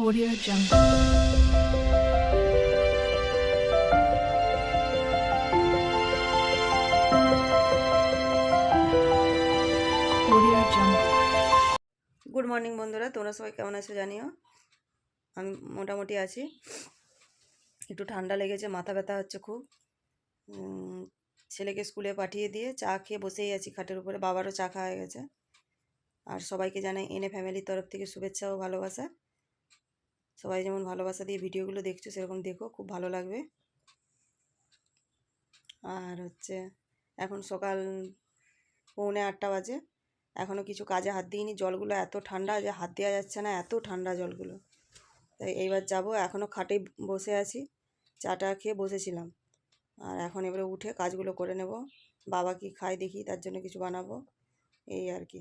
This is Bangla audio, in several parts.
Audio Jungle. গুড মর্নিং বন্ধুরা। তোমরা সবাই কেমন আছো জানিও? আমি মোটামুটি আছি। একটু ঠান্ডা লেগেছে, মাথা ব্যথা হচ্ছে খুব। ছেলেকে স্কুলে পাঠিয়ে দিয়ে চা খেয়ে বসেই আছি খাটের উপরে। বাবারও চা খাওয়া হয়ে গেছে। আর সবাইকে জানাই এনে ফ্যামিলির তরফ থেকে শুভেচ্ছা ও ভালোবাসা। সবাই যেমন ভালোবাসা দিয়ে ভিডিওগুলো দেখছ, সেরকম দেখো, খুব ভালো লাগবে। আর হচ্ছে, এখন সকাল পৌনে আটটা বাজে। এখনও কিছু কাজে হাত দিইনি, জলগুলো এত ঠান্ডা যে হাত দেওয়া যাচ্ছে না, এত ঠান্ডা জলগুলো। তাই এইবার যাব এখনও খাটে বসে আছি চাটা খেয়ে বসেছিলাম। আর এখন এবারে উঠে কাজগুলো করে নেব, বাবা কি খায় দেখি, তার জন্য কিছু বানাবো, এই আর কি।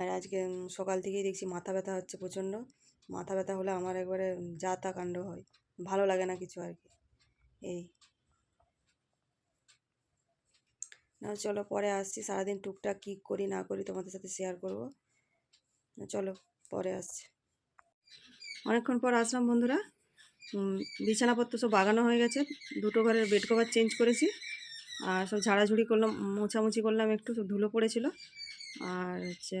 আর আজকে সকাল থেকেই দেখছি মাথা ব্যথা হচ্ছে প্রচণ্ড। মাথা ব্যথা হলে আমার একবারে যা তা কাণ্ড হয়। ভালো লাগে না কিছু আর কি। এই। না, চলো পরে আসছি। সারাদিন টুকটাক কী করি, না করি তোমাদের সাথে শেয়ার করব। চলো পরে আসছি। অনেকক্ষণ পর আসলাম বন্ধুরা। বিছানাপত্র সব বাগানো হয়ে গেছে। দুটো ঘরের বেড কভার চেঞ্জ করেছি। আর সব ঝাড়াঝুড়ি করলাম মোছামুছি করলাম, একটু সব ধুলো পড়েছিল। আর হচ্ছে,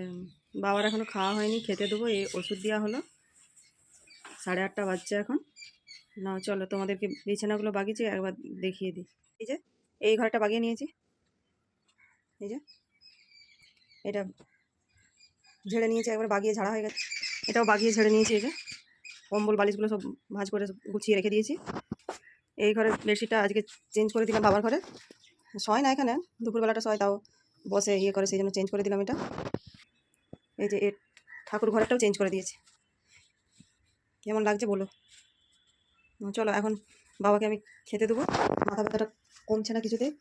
বাবার এখনও খাওয়া হয়নি, খেতে দেবো, এই ওষুধ দেওয়া হলো। সাড়ে আটটা বাজছে এখন। না চলো তোমাদেরকে বিছানাগুলো বাগিয়েছি একবার দেখিয়ে দিই। এই যে, এই ঘরটা বাগিয়ে নিয়েছি। এই যে, এটা ঝেড়ে নিয়েছি, একবার বাগিয়ে ঝাড়া হয়ে গেছে। এটাও বাগিয়ে ঝেড়ে নিয়েছি, এই যে। কম্বল, বালিশগুলো সব ভাঁজ করে গুছিয়ে রেখে দিয়েছি। এই ঘরের বেডশিটটা আজকে চেঞ্জ করে দিলাম বাবার ঘরে। শয় না এখানে, দুপুরবেলাটা শয় তাও। বসে ইয়ে করে সেই জন্য চেঞ্জ করে দিলাম এটা। এই যে এর ঠাকুর ঘরটাও চেঞ্জ করে দিয়েছে। কেমন লাগছে বলো? চলো এখন বাবাকে আমি খেতে দেবো। মাথা ব্যথাটা কমছে না কিছুতেই।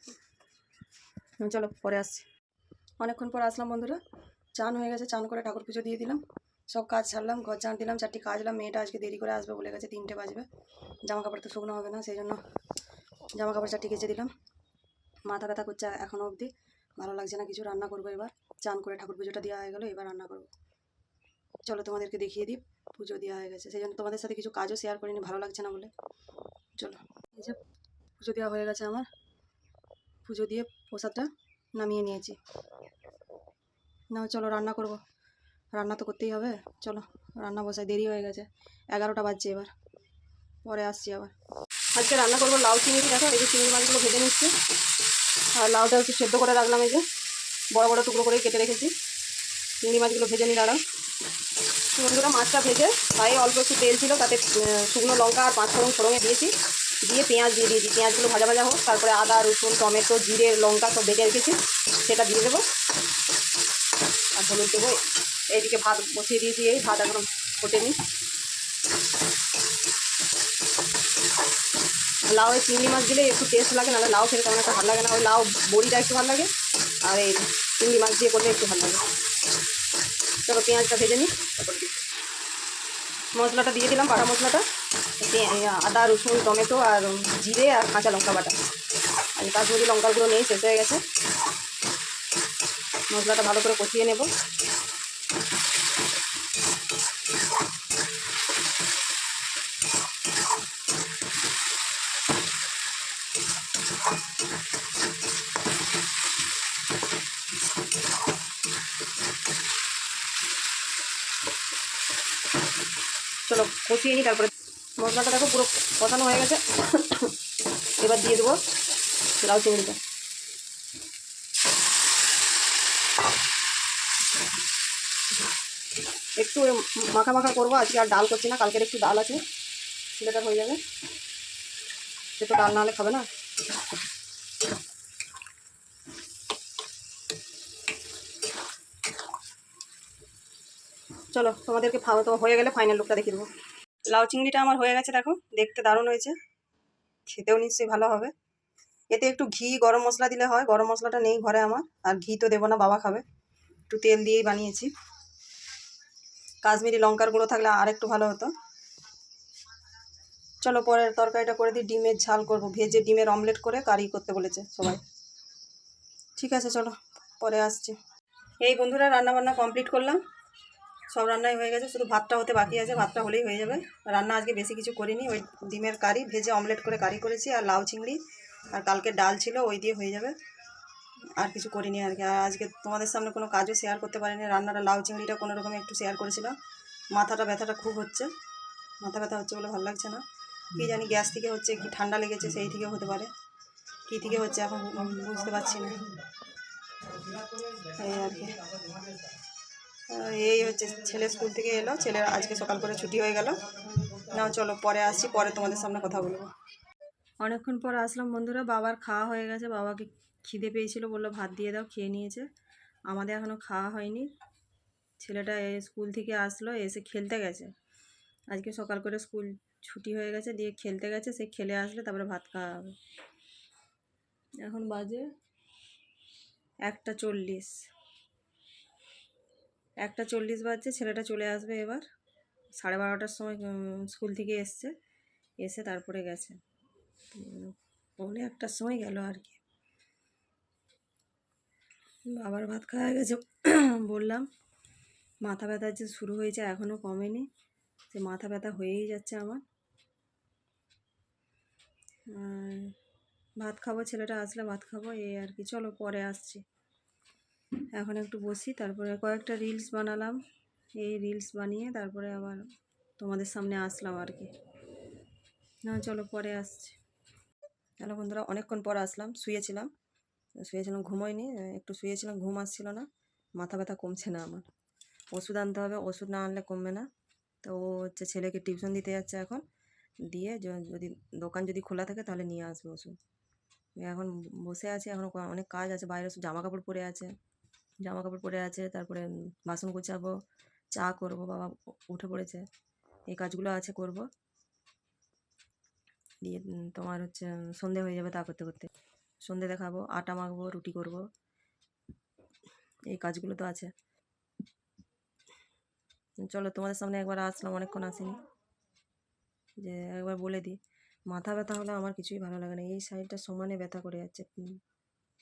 চলো পরে আসছি। অনেকক্ষণ পর আসলাম বন্ধুরা। চান হয়ে গেছে, চান করে ঠাকুর পুজো দিয়ে দিলাম। সব কাজ ছাড়লাম ঘর চান দিলাম, চারটি কাজলাম মেয়েটা আজকে দেরি করে আসবে বলে গেছে, তিনটে বাজবে। জামা কাপড় তো শুকনো হবে না সেই জন্য জামা কাপড় চারটি কেচে দিলাম। মাথা ব্যথা করছে এখনও অবধি। ভালো লাগছে না, কিছু রান্না করব এবার। চান করে ঠাকুর পুজোটা দেওয়া হয়ে গেলো, এবার রান্না করব। চলো তোমাদেরকে দেখিয়ে দিই, পুজো দেওয়া হয়ে গেছে। সেই জন্য তোমাদের সাথে কিছু কাজও শেয়ার করিনি, ভালো লাগছে না বলে। চলো, এই যে পুজো দেওয়া হয়ে গেছে আমার। পুজো দিয়ে প্রসাদটা নামিয়ে নিয়েছি। না চলো রান্না করব। রান্না তো করতেই হবে। চলো, রান্না বসাই, দেরি হয়ে গেছে। এগারোটা বাজছে এবার। পরে আসছি আবার। আজকে রান্না করব লাউ চিংড়ি। দেখো, এই যে চিংড়ি মাছগুলো ভেজে নিচ্ছি। আর লাউটা একটু সেদ্ধ করে রাখলাম এই যে। বড় বড় টুকরো করে কেটে রেখেছি। চিংড়ি মাছগুলো ভেজে নিই, দাঁড়াও। বন্ধুরা, মাছটা ভেজে তাই অল্প একটু তেল ছিল, তাতে শুকনো লঙ্কা আর পাঁচ ফোড়ন ফোড়নে দিয়েছি। দিয়ে পেঁয়াজ দিয়ে দিয়েছি। পেঁয়াজগুলো ভাজা ভাজা হোক, তারপরে আদা, রসুন, টমেটো, জিরে, লঙ্কা সব বেটে রেখেছি। সেটা দিয়ে দেবো। আর হলুদ দেবো। এইদিকে ভাত বসিয়ে দিয়েছি, এই ভাত এখন ফোটেনি। লাউ, এই চিংড়ি মাছ দিলে একটু টেস্ট লাগে, নাহলে লাউ খেতে তেমন একটা ভালো লাগে না। ওই লাউ বড়িটা একটু ভালো লাগে, আর এই চিংড়ি মাছ দিয়ে করলে একটু ভালো লাগে। চলো পেঁয়াজটা ভেজে নিই মশলাটা দিয়ে দিলাম, বাটা মশলাটা। আদা, রসুন, টমেটো, আর জিরে, আর কাঁচা লঙ্কা বাটা। আর কাশ্মীরি লঙ্কাগুলো নেই, শেষ হয়ে গেছে। মশলাটা ভালো করে কষিয়ে নেব। চলো কষিয়ে নিই, তারপরে মশলাটা দেখো পুরো কষানো হয়ে গেছে। এবার দিয়ে দেবো লাউ চিংড়িটা। একটু মাখা মাখা করব, আজকে আর ডাল করছি না, কালকের একটু ডাল আছে ছেলেটার হয়ে যাবে। সে তো ডাল না হলে খাবে না। চলো, তোমাদেরকে তো হয়ে গেলে ফাইনাল লুকটা দেখিয়ে দেবো। লাউ চিংড়িটা আমার হয়ে গেছে, দেখো, দেখতে দারুণ হয়েছে। খেতেও নিশ্চয়ই ভালো হবে। এতে একটু ঘি, গরম মশলা দিলে হয়, গরম মশলাটা নেই ঘরে আমার, আর ঘি তো দেবো না, বাবা খাবে। একটু তেল দিয়েই বানিয়েছি। কাশ্মীরি লঙ্কার গুঁড়ো থাকলে আর একটু ভালো হতো। চলো, পরের তরকারিটা করে দিই, ডিমের ঝাল করব। ভেজে ডিমের অমলেট করে কারি করতে বলেছে সবাই। ঠিক আছে, চলো, পরে আসছি। এই বন্ধুরা রান্না বান্না কমপ্লিট করলাম। সব রান্নাই হয়ে গেছে, শুধু ভাতটা হতে বাকি আছে, ভাতটা হলেই হয়ে যাবে। রান্না আজকে বেশি কিছু করিনি, ওই ডিমের কারি, ভেজে অমলেট করে কারি করেছি, আর লাউ চিংড়ি, আর কালকে ডাল ছিল, ওই দিয়ে হয়ে যাবে। আর কিছু করিনি আর কি, আর আজকে তোমাদের সামনে কোনো কাজও শেয়ার করতে পারিনি, রান্নাটা লাউ চিংড়িটা কোনো রকমে একটু শেয়ার করেছিলাম। মাথাটা ব্যথাটা খুব হচ্ছে, মাথা ব্যথা হচ্ছে বলে ভালো লাগছে না। কি জানি গ্যাস থেকে হচ্ছে, কি ঠান্ডা লেগেছে, সেই থেকে হতে পারে। কী থেকে হচ্ছে এখন বুঝতে পারছি না। এই আর কি। এই হচ্ছে ছেলে স্কুল থেকে এলো। ছেলের আজকে সকাল করে ছুটি হয়ে গেল। না চলো, পরে আসছি, পরে তোমাদের সামনে কথা বলব। অনেকক্ষণ পর আসলাম বন্ধুরা, বাবার খাওয়া হয়ে গেছে। বাবাকে খিদে পেয়েছিল, বলল ভাত দিয়ে দাও, খেয়ে নিয়েছে। আমাদের এখনও খাওয়া হয়নি। ছেলেটা স্কুল থেকে আসলো, এসে খেলতে গেছে। আজকে সকাল করে স্কুল ছুটি হয়ে গেছে, দিয়ে খেলতে গেছে। সে খেলে আসলে, তারপরে ভাত খাওয়া হবে। এখন বাজে একটা চল্লিশ। একটা চল্লিশ বাজছে, ছেলেটা চলে আসবে এবার। সাড়ে বারোটার সময় স্কুল থেকে এসছে। এসে তারপরে গেছে। পৌনে একটার সময় গেল আর কি। বাবার ভাত খাওয়া গেছে। বললাম, মাথা ব্যথা যে শুরু হয়েছে এখনও কমেনি। সে মাথা ব্যথা হয়েই যাচ্ছে আমার। ভাত খাব, ছেলেটা আসলে ভাত খাব এই আর কি। চলো পরে আসছি। এখন একটু বসি, তারপরে কয়েকটা রিলস বানালাম। এই রিলস বানিয়ে তারপরে আবার তোমাদের সামনে আসলাম আর কি। না, চলো পরে আসছি। হ্যালো বন্ধুরা, অনেকক্ষণ পর আসলাম, শুয়েছিলাম। শুয়েছিলাম ঘুমোয়নি একটু শুয়েছিলাম, ঘুম আসছিল না। মাথা ব্যথা কমছে না আমার। ওষুধ আনতে হবে, ওষুধ না আনলে কমবে না। তো ও হচ্ছে ছেলেকে টিউশন দিতে যাচ্ছে এখন। দিয়ে যদি দোকান যদি খোলা থাকে তাহলে নিয়ে আসবে ওষুধ। এখন বসে আছে, এখন অনেক কাজ আছে, বাইরে জামা কাপড় পরে আছে। জামা কাপড় পরে আছে, তারপরে বাসন গোছাবো, চা করব, বাবা উঠে পড়েছে। এই কাজগুলো আছে, করব। দিয়ে তোমার হচ্ছে সন্ধে হয়ে যাবে তা করতে করতে। সন্ধে দেখাবো, আটা মাখবো, রুটি করব। এই কাজগুলো তো আছে। চলো, তোমাদের সামনে একবার আসলাম, অনেকক্ষণ আসিনি। যে, একবার বলে দিই। মাথা ব্যথা হলে আমার কিছুই ভালো লাগে না। এই সাইডটা সমানে ব্যথা করে যাচ্ছে।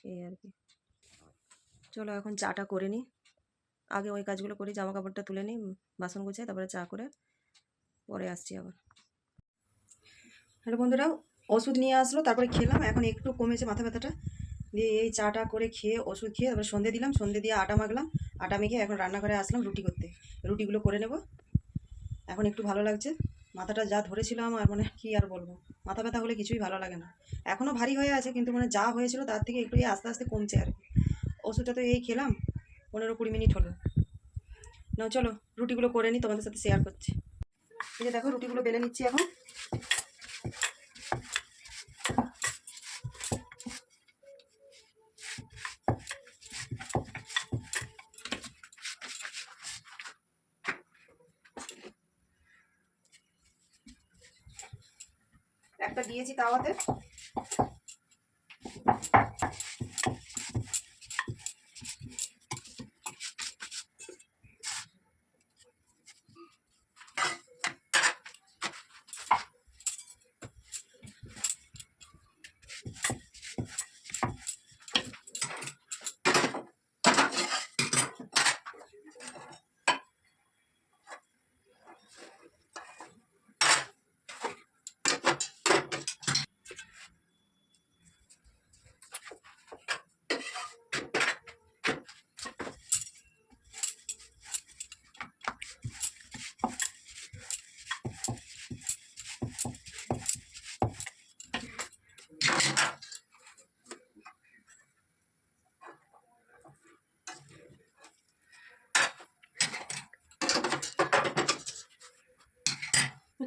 এই আর কি। চলো এখন চাটা করে নিই। আগে ওই কাজগুলো করি জামা কাপড়টা তুলে নিই, বাসন গুছাই, তারপরে চা করে পরে আসছি আবার। হ্যালো বন্ধুরা, ওষুধ নিয়ে আসলো, তারপরে খেলাম, এখন একটু কমেছে মাথা ব্যথাটা। দিয়ে এই চাটা করে খেয়ে, ওষুধ খেয়ে, তারপরে সন্ধে দিলাম, সন্ধে দিয়ে আটা মাখলাম, আটা মেখে এখন রান্নাঘরে আসলাম রুটি করতে। রুটিগুলো করে নেব। এখন একটু ভালো লাগছে, মাথাটা যা ধরেছিল আমার মানে কি আর বলব? মাথা ব্যথা হলে কিছুই ভালো লাগে না। এখনও ভারী হয়ে আছে, কিন্তু মানে যা হয়েছিল তার থেকে একটু আস্তে আস্তে কমছে আর কি। ওষুধটা তো এই খেলাম, পনেরো কুড়ি মিনিট হলো। না চলো, রুটিগুলো করে নিই, তোমাদের সাথে শেয়ার করছি। এই যে দেখো, রুটিগুলো বেলে নিচ্ছি এখন। একটা দিয়েছি তাওয়াতে।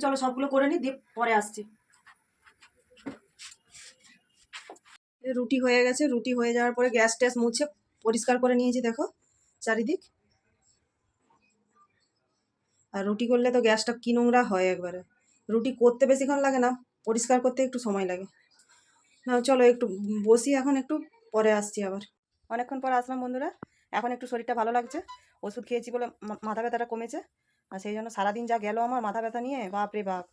চলো সবগুলো করে নিই দিয়ে পরে আসছি। রুটি হয়ে গেছে, রুটি হয়ে যাওয়ার পরে গ্যাস ট্যাস মুছে পরিষ্কার করে নিয়েছি, দেখো, চারিদিক। আর রুটি করলে তো গ্যাসটা কি নোংরা হয় একবারে। রুটি করতে বেশিক্ষণ লাগে না, পরিষ্কার করতে একটু সময় লাগে। না, চলো একটু বসি এখন একটু, পরে আসছি আবার। অনেকক্ষণ পর আসলাম বন্ধুরা, এখন একটু শরীরটা ভালো লাগছে, ওষুধ খেয়েছি বলে মাথা ব্যথাটা কমেছে। আর সেই জন্য সারাদিন যা গেল আমার মাথা ব্যথা নিয়ে বাপ রে বাপ।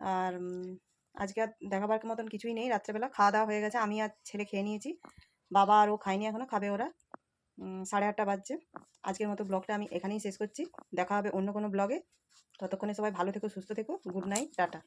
আর আজকে আর দেখাবার মতন কিছুই নেই। রাত্রেবেলা খাওয়া দাওয়া হয়ে গেছে, আমি আর ছেলে খেয়ে নিয়েছি। বাবা আর ও খায়নি এখনও, খাবে ওরা। সাড়ে আটটা বাজছে। আজকের মতো ব্লগটা আমি এখানেই শেষ করছি। দেখা হবে অন্য কোনো ব্লগে। ততক্ষণে সবাই ভালো থেকো, সুস্থ থেকো। Good night, tata.